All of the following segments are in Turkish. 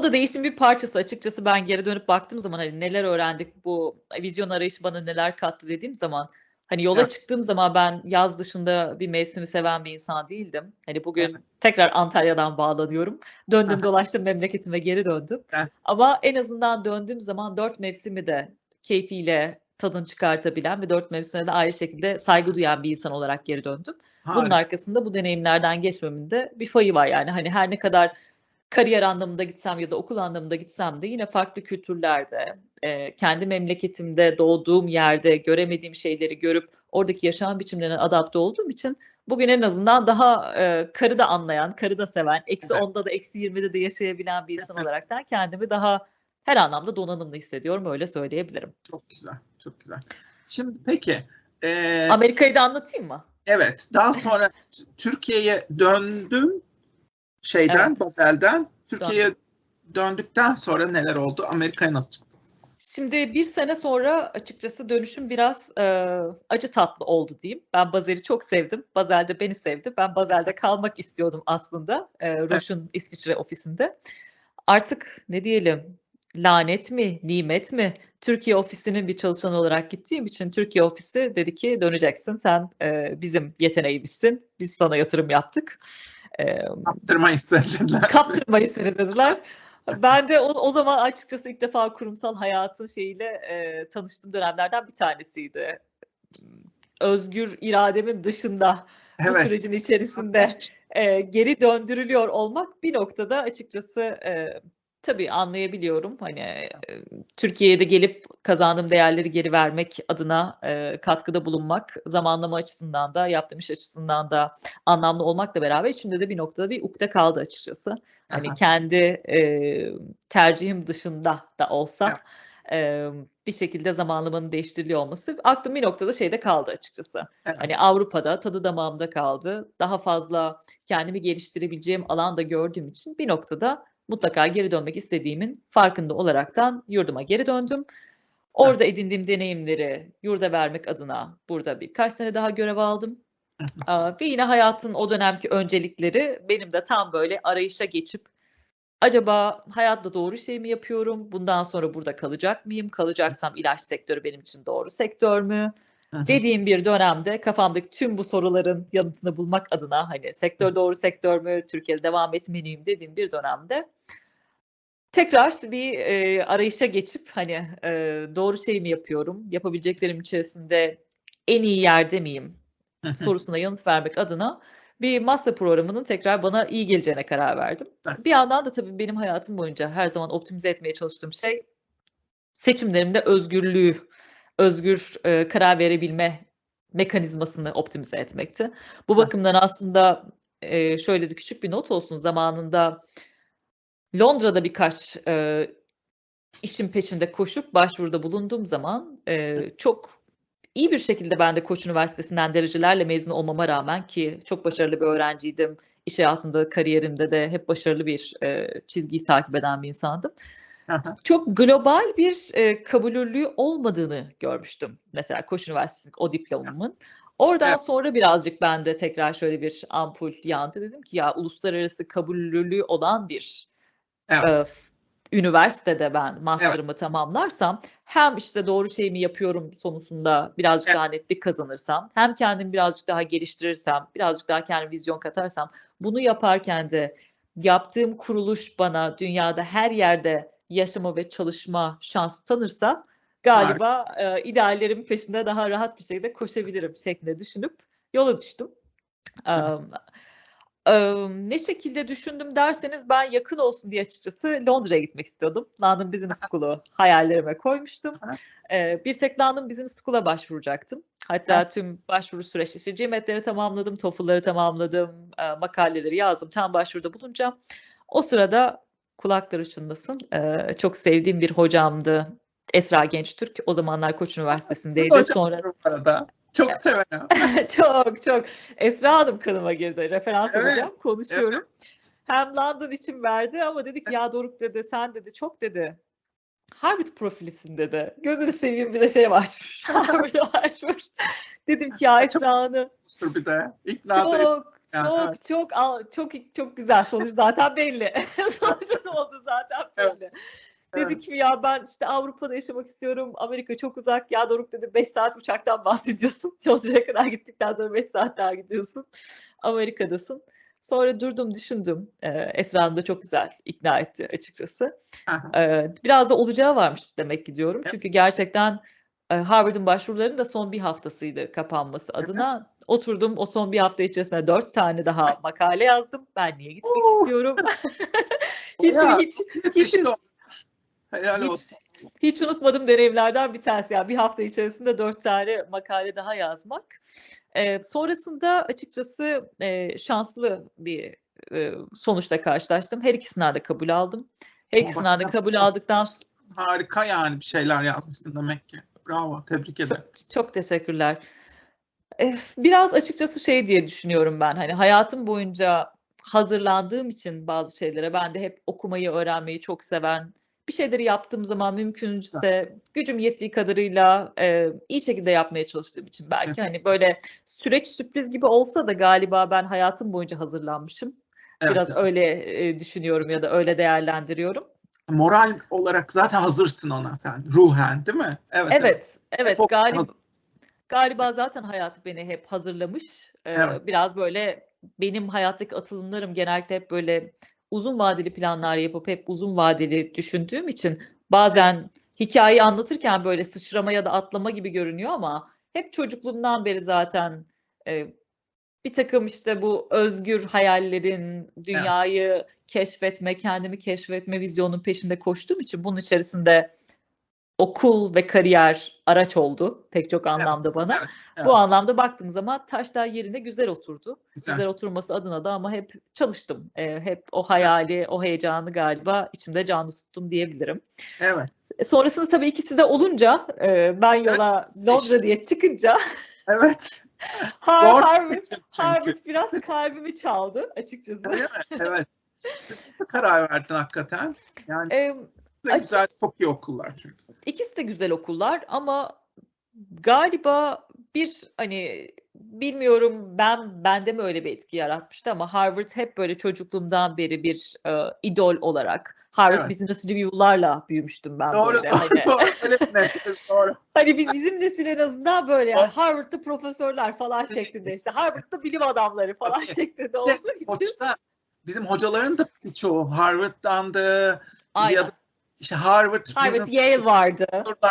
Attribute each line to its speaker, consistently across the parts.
Speaker 1: o da değişim bir parçası açıkçası ben geri dönüp baktığım zaman hani neler öğrendik bu vizyon arayışı bana neler kattı dediğim zaman hani yola
Speaker 2: Evet.
Speaker 1: çıktığım zaman ben yaz dışında bir mevsimi seven bir insan değildim. Hani bugün
Speaker 2: Evet.
Speaker 1: tekrar Antalya'dan bağlanıyorum. Döndüm dolaştım memleketime geri döndüm.
Speaker 2: Evet.
Speaker 1: Ama en azından döndüğüm zaman dört mevsimi de keyfiyle tadını çıkartabilen ve dört mevsime de ayrı şekilde saygı duyan bir insan olarak geri döndüm. Bunun
Speaker 2: Harika.
Speaker 1: arkasında bu deneyimlerden geçmemin de bir fayı var yani. Hani her ne kadar kariyer anlamında gitsem ya da okul anlamında gitsem de yine farklı kültürlerde, e, kendi memleketimde, doğduğum yerde göremediğim şeyleri görüp oradaki yaşam biçimlerine adapte olduğum için bugün en azından daha e, karı da anlayan, karı da seven, eksi
Speaker 2: Evet.
Speaker 1: 10'da da eksi 20'de de yaşayabilen bir insan
Speaker 2: Kesinlikle.
Speaker 1: olaraktan kendimi daha her anlamda donanımlı hissediyorum öyle söyleyebilirim.
Speaker 2: Çok güzel. Çok güzel. Şimdi peki e,
Speaker 1: Amerika'yı da anlatayım mı?
Speaker 2: evet daha sonra Türkiye'ye döndün şeyden
Speaker 1: Evet.
Speaker 2: Basel'den Türkiye'ye döndükten sonra neler oldu? Amerika'ya nasıl çıktın?
Speaker 1: Şimdi bir sene sonra açıkçası dönüşüm biraz e, acı tatlı oldu diyeyim. Ben Bazel'i çok sevdim. Bazel de beni sevdi. Ben Bazel'de kalmak istiyordum aslında. E, Roche'un İsviçre ofisinde. Artık ne diyelim lanet mi, nimet mi? Türkiye ofisinin bir çalışanı olarak gittiğim için Türkiye ofisi dedi ki döneceksin. Sen e, bizim yeteneğimizsin. Biz sana yatırım yaptık. E,
Speaker 2: Kaptırma istediler.
Speaker 1: kaptırmayı seni dediler. Ben de o, o zaman açıkçası ilk defa kurumsal hayatın şeyiyle e, tanıştığım dönemlerden bir tanesiydi. Özgür irademin dışında bu
Speaker 2: Evet.
Speaker 1: sürecin içerisinde e, geri döndürülüyor olmak bir noktada açıkçası e, tabii anlayabiliyorum. Hani e, Türkiye'de gelip kazandığım değerleri geri vermek adına e, katkıda bulunmak zamanlama açısından da yaptığım iş açısından da anlamlı olmakla beraber içimde de bir noktada bir ukde kaldı açıkçası. Hani
Speaker 2: Aha.
Speaker 1: kendi e, tercihim dışında da olsa e, bir şekilde zamanlamanın değiştiriliyor olması aklım bir noktada şeyde kaldı açıkçası.
Speaker 2: Evet.
Speaker 1: Hani Avrupa'da tadı damağımda kaldı. Daha fazla kendimi geliştirebileceğim alan da gördüğüm için bir noktada mutlaka geri dönmek istediğimin farkında olaraktan yurduma geri döndüm. Orada edindiğim deneyimleri yurda vermek adına burada birkaç sene daha görev aldım. Ve yine hayatın o dönemki öncelikleri benim de tam böyle arayışa geçip acaba hayatta doğru şey mi yapıyorum? Bundan sonra burada kalacak mıyım? Kalacaksam ilaç sektörü benim için doğru sektör mü? Dediğim bir dönemde kafamdaki tüm bu soruların yanıtını bulmak adına hani sektör doğru sektör mü, Türkiye'de devam etmeliyim dediğim bir dönemde tekrar bir e, arayışa geçip hani e, doğru şey mi yapıyorum, yapabileceklerim içerisinde en iyi yerde miyim sorusuna yanıt vermek adına bir master programının tekrar bana iyi geleceğine karar verdim.
Speaker 2: Evet.
Speaker 1: Bir yandan da tabii benim hayatım boyunca her zaman optimize etmeye çalıştığım şey seçimlerimde özgürlüğü, özgür e, karar verebilme mekanizmasını optimize etmekti. Bu
Speaker 2: Güzel.
Speaker 1: bakımdan aslında e, şöyle de küçük bir not olsun zamanında Londra'da birkaç e, işin peşinde koşup başvuruda bulunduğum zaman e, çok iyi bir şekilde ben de Koç Üniversitesi'nden derecelerle mezun olmama rağmen ki çok başarılı bir öğrenciydim. İş hayatında, kariyerimde de hep başarılı bir e, çizgiyi takip eden bir insandım. Çok global bir e, kabulürlüğü olmadığını görmüştüm. Mesela Koç Üniversitesi o diplomamın. Oradan
Speaker 2: Evet.
Speaker 1: sonra birazcık bende tekrar şöyle bir ampul yandı. Dedim ki ya uluslararası kabulürlüğü olan bir
Speaker 2: Evet.
Speaker 1: e, üniversitede ben master'ımı tamamlarsam hem işte doğru şey mi yapıyorum sonusunda birazcık
Speaker 2: Evet.
Speaker 1: daha netlik kazanırsam hem kendimi birazcık daha geliştirirsem birazcık daha kendi vizyon katarsam bunu yaparken de yaptığım kuruluş bana dünyada her yerde yaşama ve çalışma şansı tanırsa galiba e, ideallerimin peşinde daha rahat bir şekilde koşabilirim şeklinde düşünüp yola düştüm. Am, ne şekilde düşündüm derseniz ben yakın olsun diye açıkçası Londra'ya gitmek istiyordum. London Business School'u hayallerime koymuştum. Ee, bir tek London Business School'a başvuracaktım. Hatta
Speaker 2: Ha.
Speaker 1: tüm başvuru süreçleri, işte GMAT'leri tamamladım, TOEFL'ları tamamladım, e, makaleleri yazdım, tam başvuruda bulunacağım. O sırada kulakları çınlasın. e, çok sevdiğim bir hocamdı. Esra Gençtürk. O zamanlar Koç Üniversitesi'ndeydi.
Speaker 2: Hocam
Speaker 1: Sonra
Speaker 2: bu arada. Çok severim.
Speaker 1: çok çok. Esra Hanım kanıma girdi. Referans
Speaker 2: Evet,
Speaker 1: alacağım. Konuşuyorum. Hem London için verdi ama dedik ya Doruk dedi sen dedi çok dedi. Harvard profilisin dedi. Gözünü seveyim bir de şey var. Harvard'a başvur. Dedim ki ya Esra Hanım
Speaker 2: bir de. İkna
Speaker 1: çok çok çok çok çok güzel sonuç zaten belli. Sonucu ne oldu zaten belli.
Speaker 2: evet.
Speaker 1: Dedik ki ya ben işte Avrupa'da yaşamak istiyorum. Amerika çok uzak. Ya Doruk dedi 5 saat uçaktan bahsediyorsun. Lonca'ya kadar gittikten sonra 5 saat daha gidiyorsun. Amerika'dasın. Sonra durdum düşündüm. Ee, Esra Hanım da çok güzel ikna etti açıkçası. Ee, biraz da olacağı varmış demek ki diyorum.
Speaker 2: Evet.
Speaker 1: Çünkü gerçekten e, Harvard'ın başvurularının da son bir haftasıydı kapanması adına. Oturdum o son bir hafta içerisinde dört tane daha makale yazdım. Ben niye gitmek
Speaker 2: Oo.
Speaker 1: istiyorum? hiç,
Speaker 2: Ya,
Speaker 1: hiç, hiç,
Speaker 2: İşte. Helal
Speaker 1: Hiç-
Speaker 2: olsun.
Speaker 1: hiç unutmadığım deneyimlerden bir tanesi. Yani bir hafta içerisinde dört tane makale daha yazmak. Ee, sonrasında açıkçası e, şanslı bir e, sonuçla karşılaştım. Her ikisinden de kabul aldım. Her ikisinden de kabul aldıktan
Speaker 2: Harika yani bir şeyler yazmışsın demek ki. Bravo, tebrik ederim.
Speaker 1: Çok, çok teşekkürler. Biraz açıkçası şey diye düşünüyorum ben. Hani hayatım boyunca hazırlandığım için bazı şeylere ben de hep okumayı, öğrenmeyi çok seven, bir şeyleri yaptığım zaman mümkünse gücüm yettiği kadarıyla e, iyi şekilde yapmaya çalıştığım için belki
Speaker 2: Kesinlikle.
Speaker 1: hani böyle süreç sürpriz gibi olsa da galiba ben hayatım boyunca hazırlanmışım.
Speaker 2: Evet,
Speaker 1: Biraz
Speaker 2: evet.
Speaker 1: öyle e, düşünüyorum ya da öyle değerlendiriyorum.
Speaker 2: Moral olarak zaten hazırsın ona sen. Ruhen değil mi? Evet.
Speaker 1: Evet, evet
Speaker 2: Çok
Speaker 1: galiba. Galiba zaten hayat beni hep hazırlamış. Ee,
Speaker 2: Evet.
Speaker 1: Biraz böyle benim hayattaki atılımlarım genellikle hep böyle uzun vadeli planlar yapıp hep uzun vadeli düşündüğüm için bazen hikayeyi anlatırken böyle sıçrama ya da atlama gibi görünüyor ama hep çocukluğumdan beri zaten e, bir takım işte bu özgür hayallerin, dünyayı keşfetme, kendimi keşfetme vizyonun peşinde koştuğum için bunun içerisinde okul ve kariyer araç oldu pek çok anlamda bana.
Speaker 2: evet, evet.
Speaker 1: Bu anlamda baktığım zaman taşlar yerine güzel oturdu.
Speaker 2: Güzel.
Speaker 1: Güzel oturması adına da ama hep çalıştım. Ee, hep o hayali, o heyecanı galiba içimde canlı tuttum diyebilirim.
Speaker 2: Evet.
Speaker 1: E, sonrasında tabii ikisi de olunca e, ben yola
Speaker 2: Evet.
Speaker 1: Londra diye çıkınca
Speaker 2: Evet.
Speaker 1: Har-
Speaker 2: Zor
Speaker 1: Harvard. Harvard biraz kalbimi çaldı açıkçası.
Speaker 2: Mi? Evet. Nasıl karar verdin hakikaten? Yani
Speaker 1: Ee,
Speaker 2: de güzel, çok iyi okullar çünkü.
Speaker 1: İkisi de güzel okullar ama galiba bir hani bilmiyorum ben bende mi öyle bir etki yaratmıştı ama Harvard hep böyle çocukluğumdan beri bir e, idol olarak Harvard
Speaker 2: Evet.
Speaker 1: Business Review'larla büyümüştüm ben
Speaker 2: Doğru,
Speaker 1: böyle.
Speaker 2: doğru,
Speaker 1: Hani,
Speaker 2: doğru. Bir nesil, doğru.
Speaker 1: hani biz bizim nesil en azından böyle yani
Speaker 2: Doğru.
Speaker 1: Harvard'da profesörler falan şeklinde işte Harvard'da bilim adamları falan şeklinde olduğu için
Speaker 2: hoca- bizim hocaların da birçoğu Harvard'dandı
Speaker 1: aynen.
Speaker 2: ya da işte Harvard,
Speaker 1: Harvard Yale vardı.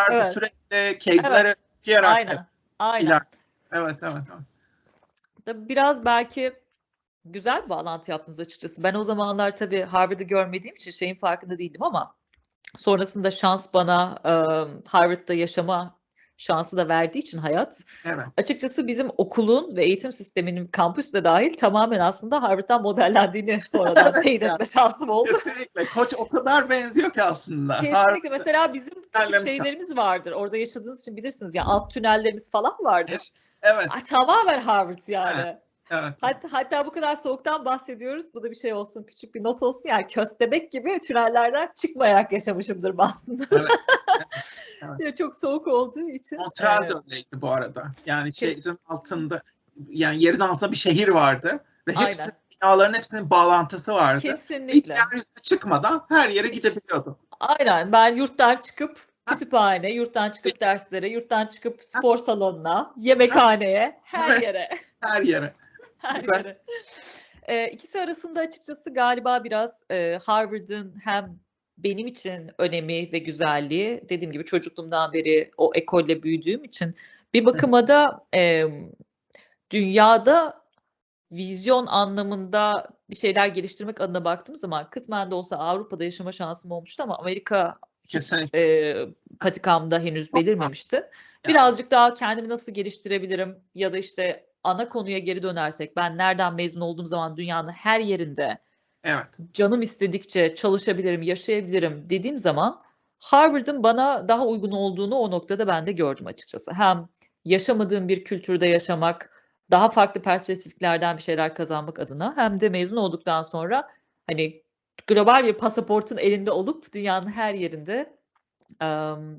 Speaker 1: Evet.
Speaker 2: sürekli case'leri okuyarak hep
Speaker 1: Aynen. Aynen.
Speaker 2: iler. Evet, evet, evet.
Speaker 1: Biraz belki güzel bir bağlantı yaptınız açıkçası. Ben o zamanlar tabii Harvard'ı görmediğim için şeyin farkında değildim ama sonrasında şans bana e, Harvard'da yaşama şansı da verdiği için hayat
Speaker 2: Evet.
Speaker 1: açıkçası bizim okulun ve eğitim sisteminin kampüs de dahil tamamen aslında Harvard'dan modellendiğini sonradan
Speaker 2: Evet
Speaker 1: teyit etme şansım oldu.
Speaker 2: Kesinlikle. Koç o kadar benziyor ki aslında.
Speaker 1: Kesinlikle. Mesela bizim küçük şeylerimiz vardır. Orada yaşadığınız için bilirsiniz ya alt tünellerimiz falan vardır.
Speaker 2: Evet,
Speaker 1: Ay, tamamen Harvard yani.
Speaker 2: evet.
Speaker 1: Hatta, hatta bu kadar soğuktan bahsediyoruz. Bu da bir şey olsun, küçük bir not olsun. Yani köstebek gibi tünellerden çıkmayarak yaşamışımdır aslında.
Speaker 2: Evet, evet.
Speaker 1: Ya çok soğuk olduğu için.
Speaker 2: Montreal
Speaker 1: e,
Speaker 2: de öyleydi bu arada. Yani şehrin altında yani yerin altında bir şehir vardı ve
Speaker 1: Aynen.
Speaker 2: hepsi binaların hepsinin bağlantısı vardı. Hiç
Speaker 1: kesinlikle.
Speaker 2: yeryüzüne çıkmadan her yere gidebiliyordu.
Speaker 1: Aynen. Ben yurttan çıkıp kütüphane, yurttan çıkıp derslere, yurttan çıkıp spor salonuna, yemekhaneye, her
Speaker 2: Evet.
Speaker 1: yere.
Speaker 2: Her yere.
Speaker 1: Her
Speaker 2: Güzel.
Speaker 1: yere. Ee, ikisi arasında açıkçası galiba biraz e, Harvard'ın hem benim için önemi ve güzelliği dediğim gibi çocukluğumdan beri o ekolle büyüdüğüm için bir bakıma da e, dünyada vizyon anlamında bir şeyler geliştirmek adına baktığım zaman kısmen de olsa Avrupa'da yaşama şansım olmuştu ama Amerika
Speaker 2: Kesinlikle.
Speaker 1: e, patikamda henüz belirmemişti. Birazcık daha kendimi nasıl geliştirebilirim ya da işte ana konuya geri dönersek ben nereden mezun olduğum zaman dünyanın her yerinde
Speaker 2: Evet.
Speaker 1: canım istedikçe çalışabilirim, yaşayabilirim dediğim zaman Harvard'ın bana daha uygun olduğunu o noktada ben de gördüm açıkçası. Hem yaşamadığım bir kültürde yaşamak, daha farklı perspektiflerden bir şeyler kazanmak adına hem de mezun olduktan sonra hani global bir pasaportun elinde olup dünyanın her yerinde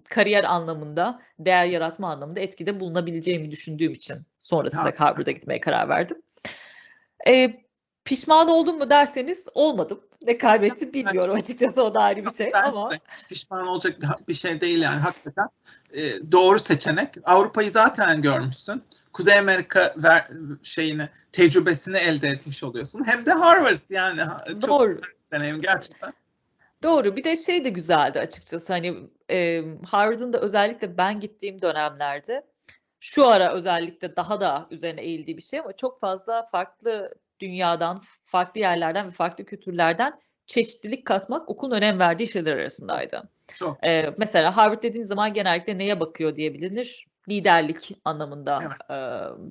Speaker 1: kariyer anlamında, değer yaratma anlamında etkide bulunabileceğimi düşündüğüm için sonrasında. Harvard'a gitmeye karar verdim. E, pişman oldum mu derseniz olmadım. Ne kaybettim bilmiyorum açıkçası o da ayrı bir şey ama
Speaker 2: hiç pişman olacak bir şey değil yani hakikaten. Ee, doğru seçenek. Avrupa'yı zaten görmüşsün. Kuzey Amerika ver, şeyini, tecrübesini elde etmiş oluyorsun. Hem de Harvard yani çok
Speaker 1: Doğru.
Speaker 2: deneyim gerçekten.
Speaker 1: Doğru. Bir de şey de güzeldi açıkçası. Hani e, Harvard'ın da özellikle ben gittiğim dönemlerde şu ara özellikle daha da üzerine eğildiği bir şey ama çok fazla farklı dünyadan, farklı yerlerden ve farklı kültürlerden çeşitlilik katmak okulun önem verdiği şeyler arasındaydı.
Speaker 2: Çok.
Speaker 1: E, mesela Harvard dediğiniz zaman genellikle neye bakıyor diye bilinir? Liderlik anlamında.
Speaker 2: Evet.
Speaker 1: E,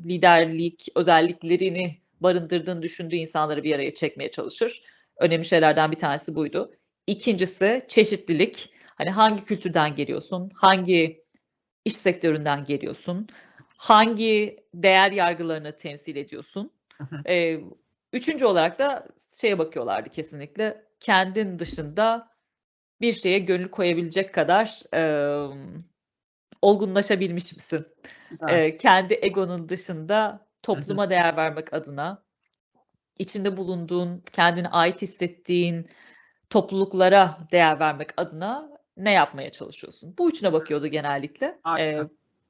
Speaker 1: liderlik özelliklerini barındırdığını düşündüğü insanları bir araya çekmeye çalışır. Önemli şeylerden bir tanesi buydu. İkincisi çeşitlilik. Hani hangi kültürden geliyorsun? Hangi iş sektöründen geliyorsun? Hangi değer yargılarını temsil ediyorsun? Ee, üçüncü olarak da şeye bakıyorlardı kesinlikle. Kendin dışında bir şeye gönül koyabilecek kadar e, olgunlaşabilmiş misin?
Speaker 2: Güzel.
Speaker 1: Ee, kendi egonun dışında topluma değer vermek adına içinde bulunduğun, kendine ait hissettiğin topluluklara değer vermek adına ne yapmaya çalışıyorsun? Bu üçüne bakıyordu genellikle. Ee,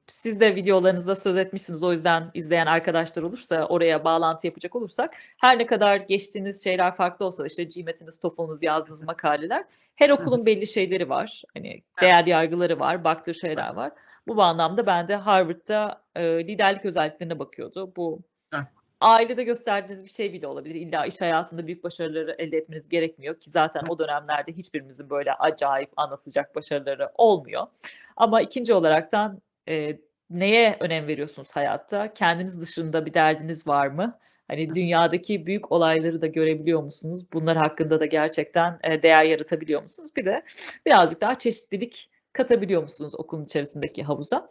Speaker 1: siz de videolarınızda söz etmişsiniz. O yüzden izleyen arkadaşlar olursa oraya bağlantı yapacak olursak her ne kadar geçtiğiniz şeyler farklı olsa da işte GMAT'iniz, TOEFL'ınız yazdığınız makaleler her okulun belli şeyleri var. Hani değer yargıları var, baktığı şeyler var. Bu anlamda ben de Harvard'da e, liderlik özelliklerine bakıyordu. Bu. Ailede gösterdiğiniz bir şey bile olabilir. İlla iş hayatında büyük başarıları elde etmeniz gerekmiyor ki zaten o dönemlerde hiçbirimizin böyle acayip anlatacak başarıları olmuyor. Ama ikinci olaraktan e, neye önem veriyorsunuz hayatta? Kendiniz dışında bir derdiniz var mı? Hani dünyadaki büyük olayları da görebiliyor musunuz? Bunlar hakkında da gerçekten e, değer yaratabiliyor musunuz? Bir de birazcık daha çeşitlilik katabiliyor musunuz okulun içerisindeki havuza?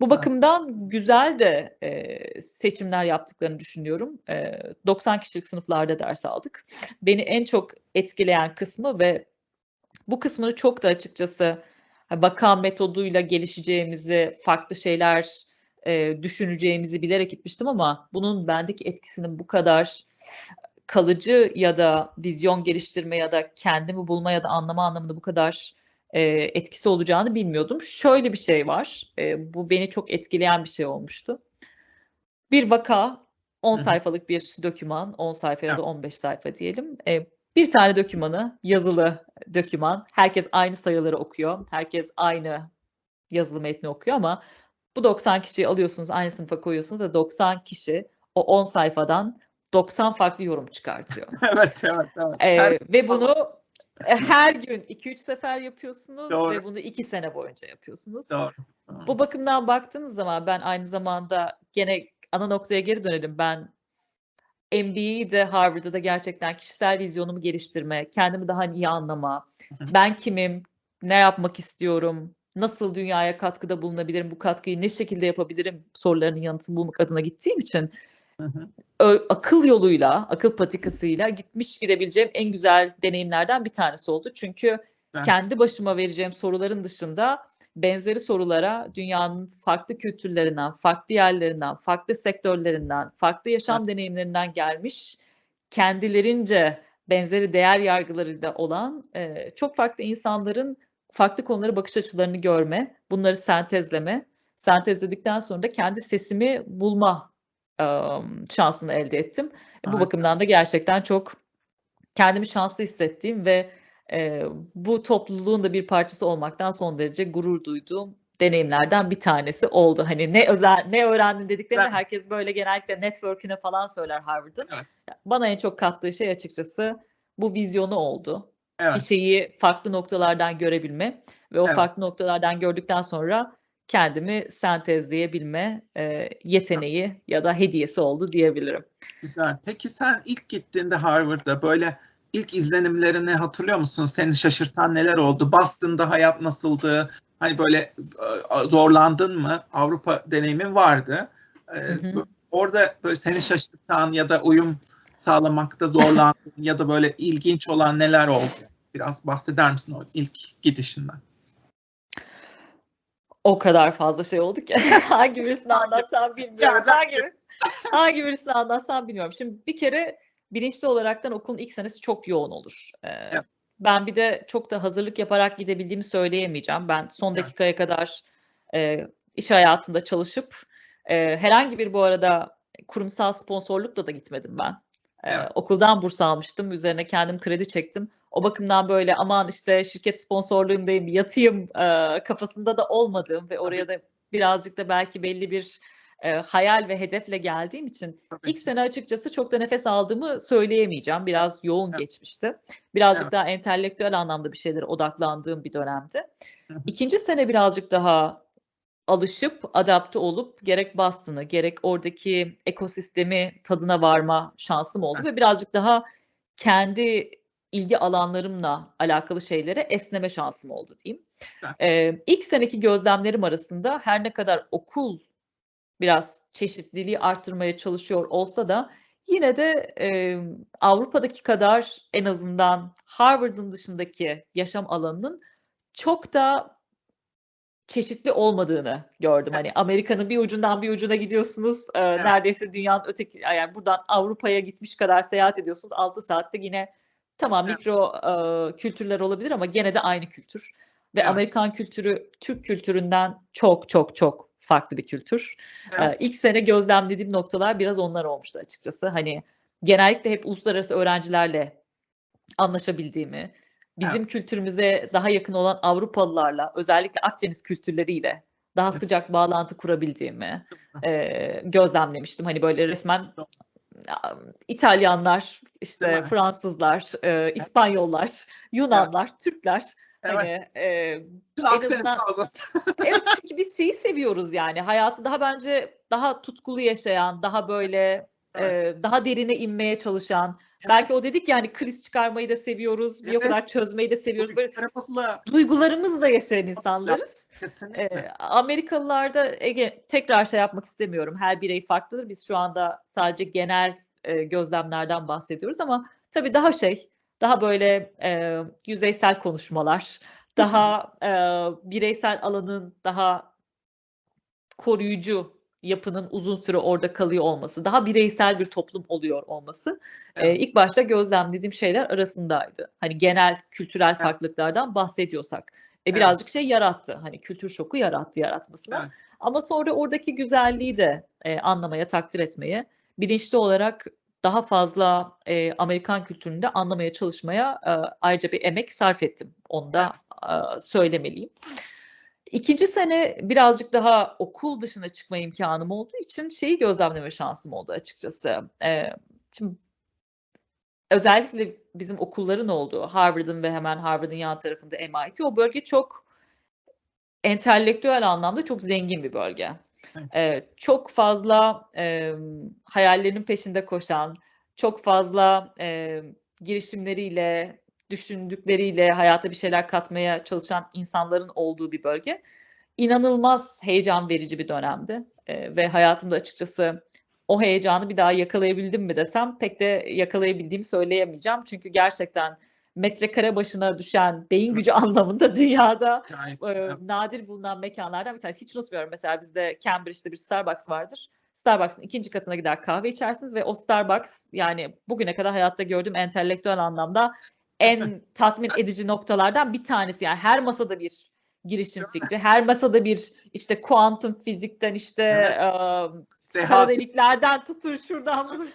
Speaker 1: Bu bakımdan güzel de e, seçimler yaptıklarını düşünüyorum. E, 90 kişilik sınıflarda ders aldık. Beni en çok etkileyen kısmı ve bu kısmını çok da açıkçası vaka metoduyla gelişeceğimizi, farklı şeyler e, düşüneceğimizi bilerek gitmiştim ama bunun bendeki etkisinin bu kadar kalıcı ya da vizyon geliştirme ya da kendimi bulma ya da anlama anlamında bu kadar e, etkisi olacağını bilmiyordum. Şöyle bir şey var. E, bu beni çok etkileyen bir şey olmuştu. Bir vaka 10
Speaker 2: Hı hı.
Speaker 1: sayfalık bir doküman, 10 sayfa ya da
Speaker 2: Evet.
Speaker 1: 15 sayfa diyelim. E, bir tane dokümanı, yazılı doküman. Herkes aynı sayıları okuyor. Herkes aynı yazılı metni okuyor ama bu 90 kişiyi alıyorsunuz, aynı sınıfa koyuyorsunuz ve 90 kişi o 10 sayfadan 90 farklı yorum çıkartıyor.
Speaker 2: evet, evet, evet.
Speaker 1: Ee,
Speaker 2: Her-
Speaker 1: ve bunu her gün 2-3 sefer yapıyorsunuz
Speaker 2: Doğru.
Speaker 1: ve bunu 2 sene boyunca yapıyorsunuz.
Speaker 2: Doğru.
Speaker 1: Bu bakımdan baktığınız zaman ben aynı zamanda gene ana noktaya geri dönelim. Ben MBA'yi de Harvard'da da gerçekten kişisel vizyonumu geliştirme, kendimi daha iyi anlama, ben kimim, ne yapmak istiyorum, nasıl dünyaya katkıda bulunabilirim, bu katkıyı ne şekilde yapabilirim sorularının yanıtını bulmak adına gittiğim için akıl yoluyla, akıl patikasıyla gitmiş gidebileceğim en güzel deneyimlerden bir tanesi oldu. Çünkü
Speaker 2: Evet.
Speaker 1: kendi başıma vereceğim soruların dışında benzeri sorulara dünyanın farklı kültürlerinden, farklı yerlerinden, farklı sektörlerinden, farklı yaşam deneyimlerinden gelmiş, kendilerince benzeri değer yargılarıyla olan e, çok farklı insanların farklı konulara bakış açılarını görme, bunları sentezleme, sentezledikten sonra da kendi sesimi bulma şansını elde ettim. Bu
Speaker 2: Harika.
Speaker 1: bakımdan da gerçekten çok kendimi şanslı hissettiğim ve e, bu topluluğun da bir parçası olmaktan son derece gurur duyduğum deneyimlerden bir tanesi oldu. Hani ne özel ne öğrendin dediklerinde
Speaker 2: Güzel.
Speaker 1: herkes böyle genellikle network'üne falan söyler Harvard'ın.
Speaker 2: Evet.
Speaker 1: Bana en çok kattığı şey açıkçası bu vizyonu oldu. Bir
Speaker 2: Evet.
Speaker 1: şeyi farklı noktalardan görebilme ve o
Speaker 2: Evet.
Speaker 1: farklı noktalardan gördükten sonra kendimi sentezleyebilme e, yeteneği ya da hediyesi oldu diyebilirim.
Speaker 2: Güzel. Peki sen ilk gittiğinde Harvard'da böyle ilk izlenimlerini hatırlıyor musun? Seni şaşırtan neler oldu? Boston'da hayat nasıldı? Hani böyle e, zorlandın mı? Avrupa deneyimin vardı. E,
Speaker 1: Hı hı.
Speaker 2: Orada böyle seni şaşırtan ya da uyum sağlamakta zorlandın ya da böyle ilginç olan neler oldu? Biraz bahseder misin o ilk gidişinden?
Speaker 1: O kadar fazla şey oldu ki hangi birisini anlatsam bilmiyorum. Hangi hangi birisini anlatsam bilmiyorum. Şimdi bir kere bilinçli olaraktan okulun ilk senesi çok yoğun olur. Ee,
Speaker 2: Evet.
Speaker 1: Ben bir de çok da hazırlık yaparak gidebildiğimi söyleyemeyeceğim. Ben son
Speaker 2: Evet.
Speaker 1: dakikaya kadar e, iş hayatında çalışıp e, herhangi bir bu arada kurumsal sponsorlukla da gitmedim ben. Ee,
Speaker 2: Evet.
Speaker 1: Okuldan burs almıştım. Üzerine kendim kredi çektim. O bakımdan böyle aman işte şirket sponsorluğumdayım yatayım e, kafasında da olmadığım ve oraya da birazcık da belki belli bir e, hayal ve hedefle geldiğim için
Speaker 2: Tabii
Speaker 1: ilk
Speaker 2: ki.
Speaker 1: sene açıkçası çok da nefes aldığımı söyleyemeyeceğim. Biraz yoğun
Speaker 2: Evet.
Speaker 1: geçmişti. Birazcık
Speaker 2: Evet.
Speaker 1: daha entelektüel anlamda bir şeylere odaklandığım bir dönemdi.
Speaker 2: Hı hı.
Speaker 1: İkinci sene birazcık daha alışıp adapte olup gerek Boston'ı gerek oradaki ekosistemi tadına varma şansım oldu
Speaker 2: Evet.
Speaker 1: ve birazcık daha kendi ilgi alanlarımla alakalı şeylere esneme şansım oldu diyeyim. Ee, ilk seneki gözlemlerim arasında her ne kadar okul biraz çeşitliliği arttırmaya çalışıyor olsa da yine de e, Avrupa'daki kadar en azından Harvard'ın dışındaki yaşam alanının çok da çeşitli olmadığını gördüm. Hani. Amerika'nın bir ucundan bir ucuna gidiyorsunuz. e,
Speaker 2: Evet.
Speaker 1: Neredeyse dünyanın öteki yani buradan Avrupa'ya gitmiş kadar seyahat ediyorsunuz. 6 saatte yine tamam
Speaker 2: Evet.
Speaker 1: mikro e, kültürler olabilir ama gene de aynı kültür. Ve
Speaker 2: Evet.
Speaker 1: Amerikan kültürü Türk kültüründen çok çok çok farklı bir kültür. Ee,
Speaker 2: Evet.
Speaker 1: İlk sene gözlemlediğim noktalar biraz onlar olmuştu açıkçası. Hani genellikle hep uluslararası öğrencilerle anlaşabildiğimi, bizim kültürümüze daha yakın olan Avrupalılarla, özellikle Akdeniz kültürleriyle daha
Speaker 2: Evet.
Speaker 1: sıcak bağlantı kurabildiğimi e, gözlemlemiştim. Hani böyle resmen İtalyanlar, işte? Fransızlar, e, İspanyollar, Yunanlar, Türkler. Hani
Speaker 2: Evet.
Speaker 1: e,
Speaker 2: Bütün
Speaker 1: en
Speaker 2: Akdeniz havzası.
Speaker 1: evet çünkü biz şeyi seviyoruz yani hayatı daha bence daha tutkulu yaşayan, daha böyle
Speaker 2: Evet.
Speaker 1: e, daha derine inmeye çalışan.
Speaker 2: Evet.
Speaker 1: Belki o dedik yani kriz çıkarmayı da seviyoruz, bir o
Speaker 2: Evet.
Speaker 1: kadar çözmeyi de seviyoruz. Böyle
Speaker 2: Tarafızla.
Speaker 1: duygularımızı da yaşayan insanlarız.
Speaker 2: Kesinlikle.
Speaker 1: E, Amerikalılarda Ege tekrar şey yapmak istemiyorum. Her birey farklıdır. Biz şu anda sadece genel e, gözlemlerden bahsediyoruz ama tabii daha şey, daha böyle e, yüzeysel konuşmalar, daha e, bireysel alanın daha koruyucu yapının uzun süre orada kalıyor olması, daha bireysel bir toplum oluyor olması e,
Speaker 2: Evet.
Speaker 1: ilk başta gözlemlediğim şeyler arasındaydı. Hani genel kültürel
Speaker 2: Evet.
Speaker 1: farklılıklardan bahsediyorsak. E,
Speaker 2: Evet.
Speaker 1: birazcık şey yarattı. Hani kültür şoku yarattı yaratmasına.
Speaker 2: Evet.
Speaker 1: Ama sonra oradaki güzelliği de e, anlamaya, takdir etmeye, bilinçli olarak daha fazla e, Amerikan kültürünü de anlamaya çalışmaya e, ayrıca bir emek sarf ettim. Onu da e, söylemeliyim. İkinci sene birazcık daha okul dışına çıkma imkanım olduğu için şeyi gözlemleme şansım oldu açıkçası. E, şimdi özellikle bizim okulların olduğu Harvard'ın ve hemen Harvard'ın yan tarafında MIT o bölge çok entelektüel anlamda çok zengin bir bölge.
Speaker 2: Evet.
Speaker 1: Ee, çok fazla e, hayallerinin peşinde koşan, çok fazla e, girişimleriyle, düşündükleriyle hayata bir şeyler katmaya çalışan insanların olduğu bir bölge. İnanılmaz heyecan verici bir dönemdi Ee, ve hayatımda açıkçası o heyecanı bir daha yakalayabildim mi desem pek de yakalayabildiğimi söyleyemeyeceğim. Çünkü gerçekten metrekare başına düşen beyin gücü anlamında dünyada e, nadir bulunan mekanlardan bir tanesi. Hiç unutmuyorum mesela bizde Cambridge'de bir Starbucks vardır. Starbucks'ın ikinci katına gider kahve içersiniz ve o Starbucks yani bugüne kadar hayatta gördüğüm entelektüel anlamda en tatmin edici noktalardan bir tanesi. Yani her masada bir girişim fikri, her masada bir işte kuantum fizikten işte
Speaker 2: Evet.
Speaker 1: kara deliklerden tutun şuradan.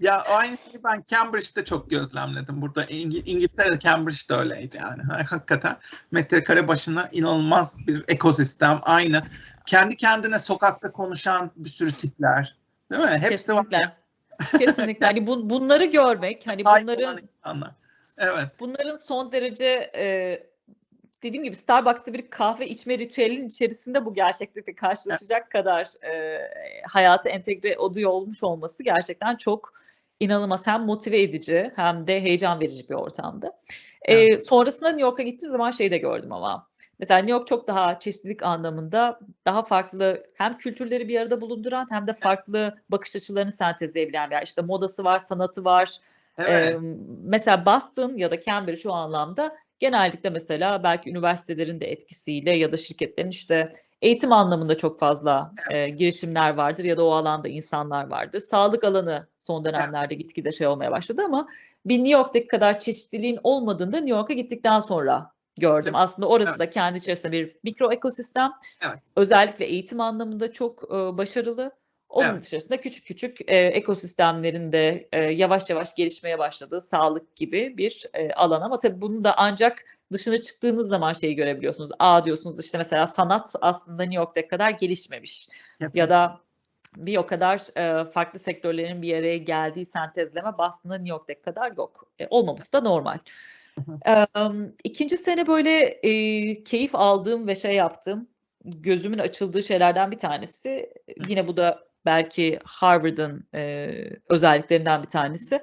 Speaker 2: Ya aynı şeyi ben Cambridge'de çok gözlemledim. Burada İngi- İngiltere'de Cambridge'de öyleydi yani. Ha- Hakikaten metrekare başına inanılmaz bir ekosistem. Aynı. Kendi kendine sokakta konuşan bir sürü tipler. Değil mi? Hepsi var.
Speaker 1: Kesinlikle. Kesinlikle. Hani bu, bunları görmek, hani bunların.
Speaker 2: Evet.
Speaker 1: bunların son derece e, dediğim gibi Starbucks'ta bir kahve içme ritüelinin içerisinde bu gerçeklikle karşılaşacak kadar e, hayata entegre oluyor olmuş olması gerçekten çok inanılmaz hem motive edici hem de heyecan verici bir ortamdı. E, sonrasında New York'a gittiğim zaman şeyi de gördüm ama. Mesela New York çok daha çeşitlilik anlamında daha farklı hem kültürleri bir arada bulunduran hem de farklı bakış açılarını sentezleyebilen bir yer. İşte modası var, sanatı var,
Speaker 2: Evet.
Speaker 1: ee, mesela Boston ya da Cambridge o anlamda genellikle mesela belki üniversitelerin de etkisiyle ya da şirketlerin işte eğitim anlamında çok fazla
Speaker 2: Evet.
Speaker 1: e, girişimler vardır ya da o alanda insanlar vardır. Sağlık alanı son dönemlerde gitgide şey olmaya başladı ama bir New York'taki kadar çeşitliliğin olmadığında New York'a gittikten sonra gördüm.
Speaker 2: Evet.
Speaker 1: Aslında orası
Speaker 2: Evet.
Speaker 1: da kendi içerisinde bir mikro ekosistem.
Speaker 2: Evet.
Speaker 1: Özellikle eğitim anlamında çok e, başarılı. Onun
Speaker 2: Evet.
Speaker 1: içerisinde küçük küçük e, ekosistemlerin de e, yavaş yavaş gelişmeye başladığı sağlık gibi bir e, alan ama tabii bunu da ancak dışına çıktığınız zaman şeyi görebiliyorsunuz. Aa diyorsunuz işte mesela sanat aslında New York'ta kadar gelişmemiş
Speaker 2: Kesinlikle.
Speaker 1: ya da bir o kadar e, farklı sektörlerin bir araya geldiği sentezleme Boston'da New York'taki kadar yok. E, olmaması da normal. E, ikinci sene böyle e, keyif aldığım ve şey yaptığım gözümün açıldığı şeylerden bir tanesi yine bu da belki Harvard'ın e, özelliklerinden bir tanesi.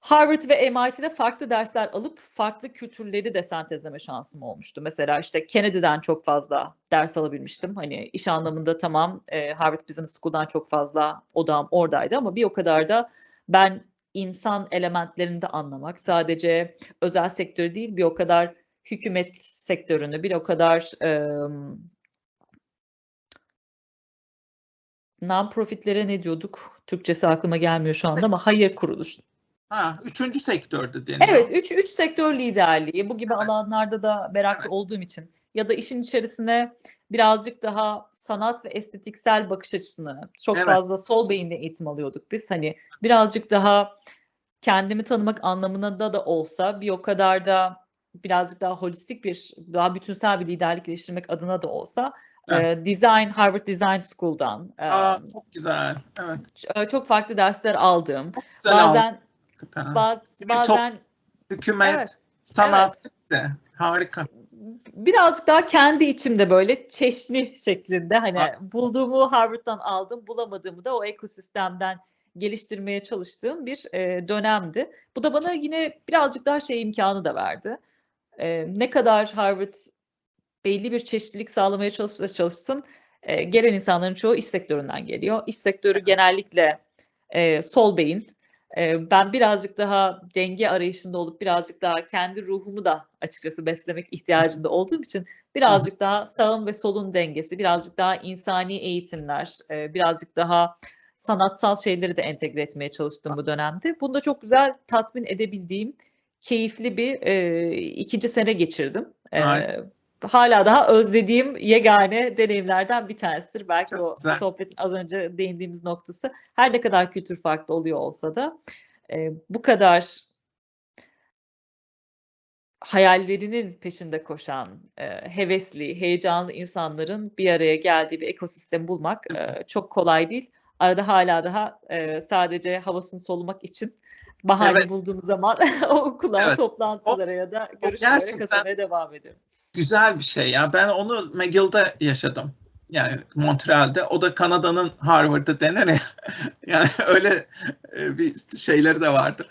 Speaker 1: Harvard ve MIT'de farklı dersler alıp farklı kültürleri de sentezleme şansım olmuştu. Mesela işte Kennedy'den çok fazla ders alabilmiştim. Hani iş anlamında tamam e, Harvard Business School'dan çok fazla odağım oradaydı ama bir o kadar da ben insan elementlerini de anlamak sadece özel sektörü değil bir o kadar hükümet sektörünü bir o kadar e, non-profitlere ne diyorduk? Türkçesi aklıma gelmiyor şu anda ama hayır kuruluş.
Speaker 2: Ha, üçüncü sektörde deniyor.
Speaker 1: Evet, üç, üç sektör liderliği bu gibi
Speaker 2: Evet.
Speaker 1: alanlarda da meraklı
Speaker 2: Evet.
Speaker 1: olduğum için ya da işin içerisine birazcık daha sanat ve estetiksel bakış açısını çok
Speaker 2: Evet.
Speaker 1: fazla sol beyinle eğitim alıyorduk biz. Hani birazcık daha kendimi tanımak anlamında da, da olsa bir o kadar da birazcık daha holistik bir, daha bütünsel bir liderlik geliştirmek adına da olsa
Speaker 2: Evet.
Speaker 1: e, Design, Harvard Design School'dan e,
Speaker 2: Aa, çok güzel. Evet.
Speaker 1: ç- çok farklı dersler aldım.
Speaker 2: Güzel
Speaker 1: Bazen baz,
Speaker 2: Sivil top-
Speaker 1: bazen
Speaker 2: Hükümet,
Speaker 1: Evet,
Speaker 2: sanat hepsi. Harika.
Speaker 1: birazcık daha kendi içimde böyle çeşni şeklinde hani
Speaker 2: Ha.
Speaker 1: bulduğumu Harvard'dan aldım, bulamadığımı da o ekosistemden geliştirmeye çalıştığım bir e, dönemdi. Bu da bana yine birazcık daha şey imkanı da verdi. E, ne kadar Harvard belli bir çeşitlilik sağlamaya çalışsa çalışsın, e, gelen insanların çoğu iş sektöründen geliyor. İş sektörü genellikle e, sol beyin. E, ben birazcık daha denge arayışında olup birazcık daha kendi ruhumu da açıkçası beslemek ihtiyacında olduğum için birazcık daha sağın ve solun dengesi, birazcık daha insani eğitimler, e, birazcık daha sanatsal şeyleri de entegre etmeye çalıştım bu dönemde. Bunda çok güzel tatmin edebildiğim keyifli bir e, ikinci sene geçirdim. E,
Speaker 2: Harika.
Speaker 1: Hala daha özlediğim yegane deneyimlerden bir tanesidir. Belki
Speaker 2: Çok
Speaker 1: o
Speaker 2: güzel.
Speaker 1: sohbetin az önce değindiğimiz noktası her ne kadar kültür farklı oluyor olsa da e, bu kadar hayallerinin peşinde koşan, e, hevesli, heyecanlı insanların bir araya geldiği bir ekosistem bulmak e, çok kolay değil. Arada hala daha e, sadece havasını solumak için bahane
Speaker 2: Evet.
Speaker 1: bulduğum zaman o okula,
Speaker 2: Evet.
Speaker 1: toplantılara ya da görüşmelere katılmaya devam ediyorum.
Speaker 2: Güzel bir şey ya. Ben onu McGill'de yaşadım. Yani Montreal'de. O da Kanada'nın Harvard'ı denir ya. yani öyle e, bir şeyleri de vardır.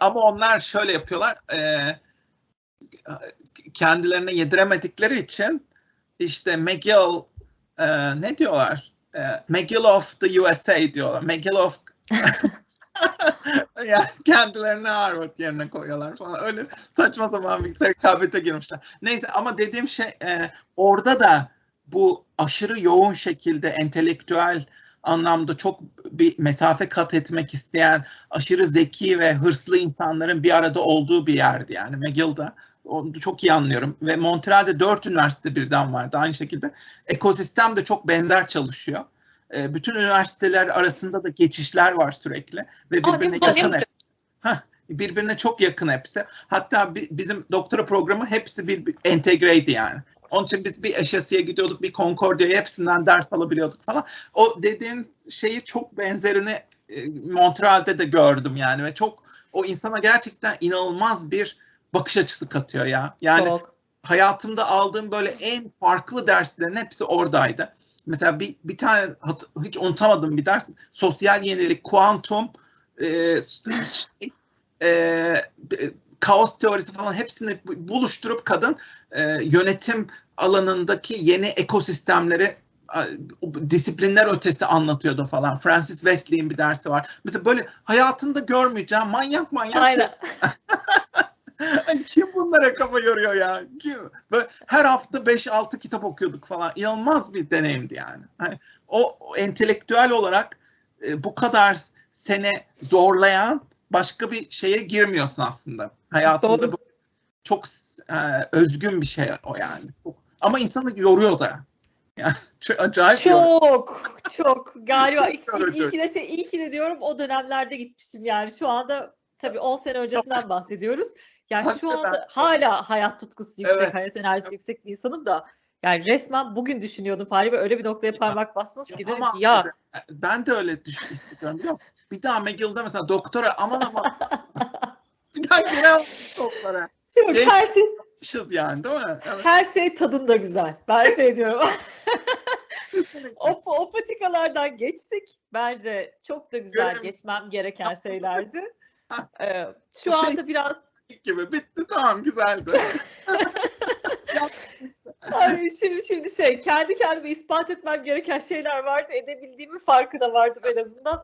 Speaker 2: Ama onlar şöyle yapıyorlar. e, Kendilerine yediremedikleri için işte McGill e, ne diyorlar? McGill of the USA diyorlar. McGill of yani kendilerini Harvard yerine koyuyorlar falan. Öyle saçma sapan bir rekabete girmişler. Neyse ama dediğim şey e, orada da bu aşırı yoğun şekilde entelektüel anlamda çok bir mesafe kat etmek isteyen aşırı zeki ve hırslı insanların bir arada olduğu bir yerdi yani McGill'da. Onu çok iyi anlıyorum. Ve Montreal'de dört üniversite birden vardı aynı şekilde. Ekosistem de çok benzer çalışıyor. E, bütün üniversiteler arasında da geçişler var sürekli ve
Speaker 1: Aa,
Speaker 2: birbirine
Speaker 1: ne güzel,
Speaker 2: yakın. Heh, birbirine çok yakın hepsi. Hatta bi- bizim doktora programı hepsi bir, bir entegreydi yani. Onun için biz bir HSC'ye gidiyorduk, bir Concordia'ya hepsinden ders alabiliyorduk falan. O dediğin şeyi çok benzerini e, Montreal'de de gördüm yani ve çok o insana gerçekten inanılmaz bir bakış açısı katıyor ya. Yani
Speaker 1: Çok.
Speaker 2: hayatımda aldığım böyle en farklı derslerin hepsi oradaydı. Mesela bir, bir tane hat- hiç unutamadığım bir ders sosyal yenilik, kuantum, e, şey, e, kaos teorisi falan hepsini buluşturup kadın e, yönetim alanındaki yeni ekosistemleri disiplinler ötesi anlatıyordu falan. Francis Wesley'in bir dersi var. Mesela böyle hayatında görmeyeceğim manyak manyak şey-
Speaker 1: Aynen.
Speaker 2: Kim bunlara kafa yoruyor ya? Kim? Böyle her hafta 5-6 kitap okuyorduk falan. İnanılmaz bir deneyimdi yani. Hani o, o entelektüel olarak e, bu kadar seni zorlayan başka bir şeye girmiyorsun aslında. Hayatında bu çok e, özgün bir şey o yani. Ama insanı yoruyor da. Yani çok acayip.
Speaker 1: Çok çok galiba
Speaker 2: Çok
Speaker 1: iyi,
Speaker 2: yorucu.
Speaker 1: iyi ki de şey iyi ki de diyorum o dönemlerde gitmişim yani şu anda tabii 10 sene öncesinden bahsediyoruz. Yani şu
Speaker 2: Hakikaten.
Speaker 1: anda hala hayat tutkusu yüksek,
Speaker 2: Evet.
Speaker 1: hayat enerjisi yüksek bir insanım da yani resmen bugün düşünüyordum Fahri ve öyle bir noktaya parmak bastınız ki dedim ki ya
Speaker 2: dedi, ben de öyle düş istiyorum biliyor musun? Bir daha McGill'de mesela doktora aman aman bir daha giremem doktora.
Speaker 1: şimdi
Speaker 2: Genç-
Speaker 1: her şey
Speaker 2: yani değil mi? Evet.
Speaker 1: her şey tadında güzel. Ben şey diyorum. o, o patikalardan geçtik. Bence çok da güzel
Speaker 2: Görev-
Speaker 1: geçmem gereken şeylerdi. Ee, şu
Speaker 2: şey-
Speaker 1: anda biraz
Speaker 2: gibi bitti tamam güzeldi.
Speaker 1: Ay, şimdi şimdi şey kendi kendime ispat etmem gereken şeyler vardı. Edebildiğimin farkına vardım en azından.